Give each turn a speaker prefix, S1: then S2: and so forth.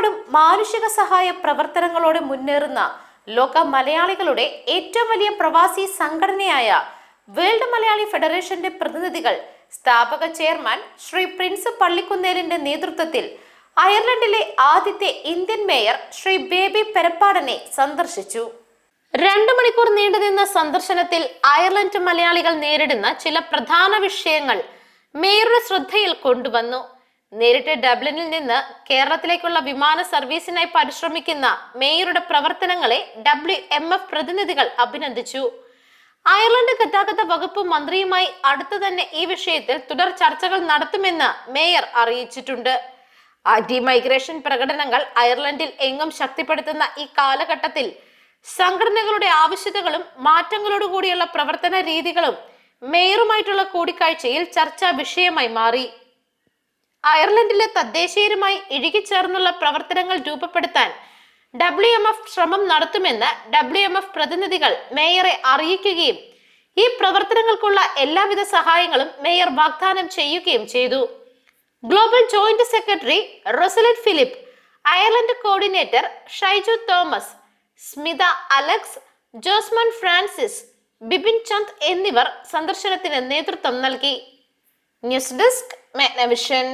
S1: ലോകമെമ്പാടും മാനുഷിക സഹായ പ്രവർത്തനങ്ങളോട് മുന്നേറുന്ന ലോക മലയാളികളുടെ ഏറ്റവും വലിയ പ്രവാസി സംഘടനയായ വേൾഡ് മലയാളി ഫെഡറേഷന്റെ പ്രതിനിധികൾ സ്ഥാപക ചെയർമാൻ ശ്രീ പ്രിൻസ് പള്ളിക്കുന്നേലിന്റെ നേതൃത്വത്തിൽ അയർലൻഡിലെ ആദ്യത്തെ ഇന്ത്യൻ മേയർ ശ്രീ ബേബി പെരപ്പാടനെ സന്ദർശിച്ചു. രണ്ടു മണിക്കൂർ നീണ്ടുനിന്ന സന്ദർശനത്തിൽ അയർലൻഡ് മലയാളികൾ നേരിടുന്ന ചില പ്രധാന വിഷയങ്ങൾ മേയറുടെ ശ്രദ്ധയിൽ കൊണ്ടുവന്നു. നേരിട്ട് ഡബ്ലിനിൽ നിന്ന് കേരളത്തിലേക്കുള്ള വിമാന സർവീസിനായി പരിശ്രമിക്കുന്ന മേയറുടെ പ്രവർത്തനങ്ങളെ ഡബ്ല്യു എം എഫ് പ്രതിനിധികൾ അഭിനന്ദിച്ചു. അയർലൻഡ് ഗതാഗത വകുപ്പ് മന്ത്രിയുമായി അടുത്തു തന്നെ ഈ വിഷയത്തിൽ തുടർ ചർച്ചകൾ നടത്തുമെന്ന് മേയർ അറിയിച്ചിട്ടുണ്ട്. ആന്റി മൈഗ്രേഷൻ പ്രകടനങ്ങൾ അയർലൻഡിൽ എങ്ങും ശക്തിപ്പെടുത്തുന്ന ഈ കാലഘട്ടത്തിൽ സംഘടനകളുടെ ആവശ്യതകളും മാറ്റങ്ങളോടുകൂടിയുള്ള പ്രവർത്തന രീതികളും മേയറുമായിട്ടുള്ള കൂടിക്കാഴ്ചയിൽ ചർച്ചാ വിഷയമായി മാറി. അയർലൻഡിലെ തദ്ദേശീയരുമായി ഇഴുകിച്ചേർന്നുള്ള പ്രവർത്തനങ്ങൾ രൂപപ്പെടുത്താൻ ഡബ്ല്യു എം എഫ് ശ്രമം നടത്തുമെന്ന് ഡബ്ല്യു എം എഫ് പ്രതിനിധികൾ മേയറെ അറിയിക്കുകയും ഈ പ്രവർത്തനങ്ങൾക്കുള്ള എല്ലാവിധ സഹായങ്ങളും മേയർ വാഗ്ദാനം ചെയ്യുകയും ചെയ്തു. Global joint secretary Roselet Philip Ireland coordinator Shaiju Thomas Smitha Alex Josman Francis Bipin Chand എന്നിവർ സന്ദർശനത്തിന് നേതൃത്വം നൽകി. News desk മെഗ്നവിഷൻ.